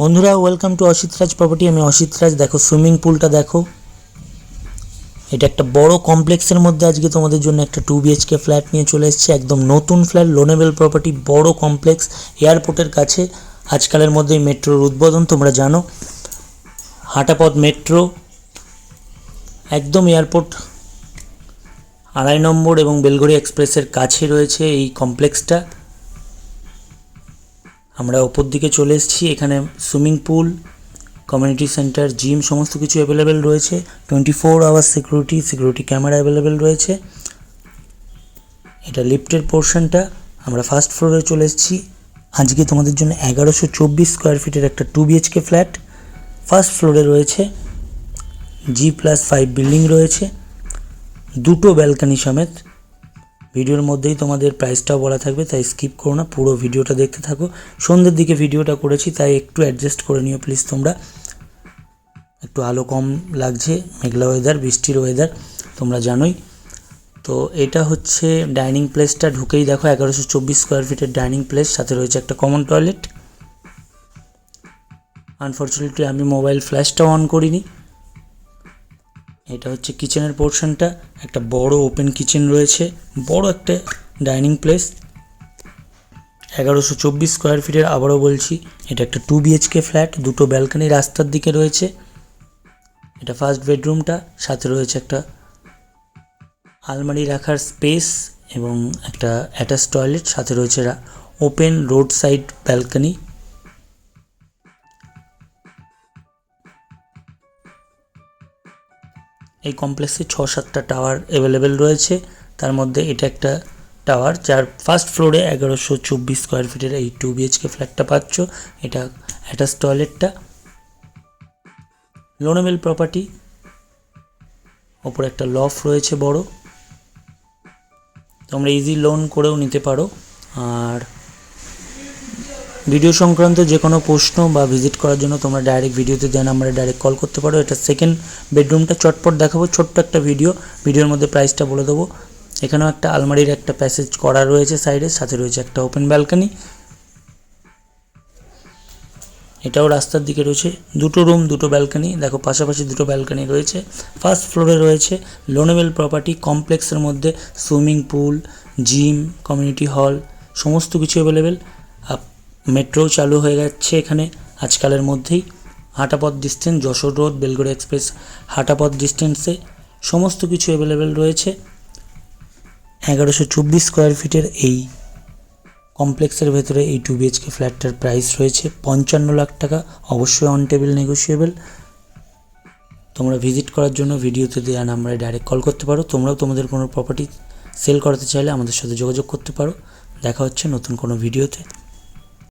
বন্ধুরা welcome to Asit Raj property আমি অসিত রাজ। দেখো সুইমিং পুলটা দেখো। এটা একটা বড় কমপ্লেক্সের মধ্যে আজকে তোমাদের জন্য একটা টু বিএইচকে ফ্ল্যাট নিয়ে চলে এসেছি। একদম নতুন ফ্ল্যাট লোনেবল প্রপার্টি বড় কমপ্লেক্স এয়ারপোর্টের কাছে। আজকালের মধ্যে মেট্রোর উদ্বোধন, তোমরা জানো। হাঁটাপথ মেট্রো একদম এয়ারপোর্ট আড়াই নম্বর এবং বেলগড়ি এক্সপ্রেসের কাছে রয়েছে এই কমপ্লেক্সটা আমরা ওপর দিকে চলে এসেছি, এখানে swimming pool community centre gym সমস্ত কিছু অ্যাভেলেবেল রয়েছে twenty four hour security security camera available রয়েছে। এটা লিফটের পোর্শনটা আমরা ফার্স্ট ফ্লোরে চলে এসেছি। আজকে তোমাদের জন্য এগারোশো চব্বিশ স্কোয়ার ফিটের একটা টু বিএইচকে ফ্ল্যাট ফার্স্ট ফ্লোরে রয়েছে। জি প্লাস ফাইভ বিল্ডিং রয়েছে। দুটো ব্যালকানি সমেত ভিডিওর মধ্যেই তোমাদের প্রাইসটাও বলা থাকবে, তাই স্কিপ করো না, পুরো ভিডিওটা দেখতে থাকো। সন্ধ্যের দিকে ভিডিওটা করেছি, তাই একটু অ্যাডজাস্ট করে নিও প্লিজ তোমরা। একটু আলো কম লাগছে, মেঘলা ওয়েদার বৃষ্টির ওয়েদার তোমরা জানোই। তো এটা হচ্ছে ডাইনিং প্লেসটা ঢুকেই দেখো এগারোশো চব্বিশ স্কোয়ার ফিটের ডাইনিং প্লেস সাথে রয়েছে একটা কমন টয়লেট আনফর্চুনেটলি আমি মোবাইল ফ্ল্যাশটা অন করিনি। এটা হচ্ছে কিচেনের পোর্শনটা একটা বড় ওপেন কিচেন রয়েছে, বড় একটা ডাইনিং প্লেস এগারোশো চব্বিশ স্কোয়ার ফিটের আবারও বলছি, এটা একটা টু বিএইচকে ফ্ল্যাট দুটো ব্যালকনি রাস্তার দিকে রয়েছে, এটা ফার্স্ট বেডরুমটা সাথে রয়েছে একটা আলমারি রাখার স্পেস এবং একটা অ্যাটাচ টয়লেট সাথে রয়েছে ওপেন রোড সাইড ব্যালকনি এই কমপ্লেক্সে ছ, সাতটা টাওয়ার অ্যাভেলেবেল রয়েছে। তার মধ্যে এটা একটা টাওয়ার যার ফার্স্ট ফ্লোরে এগারোশো চব্বিশ স্কোয়ার ফিটের এই টু বিএইচকে ফ্ল্যাটটা পাচ্ছ। এটা অ্যাটাচ টয়লেটটা লোনেবেল প্রপার্টি ওপরে একটা লফ রয়েছে বড়। তোমরা ইজি লোন করেও নিতে পারো। আর ভিডিও সংক্রান্ত যে কোনো প্রশ্ন বা ভিজিট করার জন্য তোমরা ডাইরেক্ট ভিডিওতে দেওয়া নাম্বারে ডাইরেক্ট কল করতে পারো। এটা সেকেন্ড বেডরুমটা চটপট দেখাবো, ছোট্ট একটা ভিডিও ভিডিওর মধ্যে প্রাইসটা বলে দেবো। এখানেও একটা আলমারির একটা প্যাসেজ করা রয়েছে সাইডে সাথে রয়েছে একটা ওপেন ব্যালকনি এটাও রাস্তার দিকে রয়েছে। দুটো রুম দুটো ব্যালকনি দেখো, পাশাপাশি দুটো ব্যালকনি রয়েছে। ফার্স্ট ফ্লোরে রয়েছে লোনেবেল প্রপার্টি কমপ্লেক্সের মধ্যে swimming pool gym community hall সমস্ত কিছু অ্যাভেলেবেল মেট্রো চালু হয়ে যাচ্ছে এখানে। আজকালের মধ্যেই হাঁটাপথ distance, Jessore road, Belgharia express, হাঁটাপথ ডিস্টেন্সে সমস্ত কিছু অ্যাভেলেবেল রয়েছে। এগারোশো চব্বিশ স্কোয়ার ফিটের এই কমপ্লেক্সের ভেতরে এই টু বিএইচকে ফ্ল্যাটটার প্রাইস রয়েছে পঞ্চান্ন লাখ টাকা। অবশ্যই অন টেবিল নেগোসিয়েবল তোমরা ভিজিট করার জন্য ভিডিওতে দেওয়া নাম্বারে ডাইরেক্ট কল করতে পারো। তোমরাও তোমাদের কোনো প্রপার্টি সেল করাতে চাইলে আমাদের সাথে যোগাযোগ করতে পারো। দেখা হচ্ছে নতুন কোনো ভিডিওতে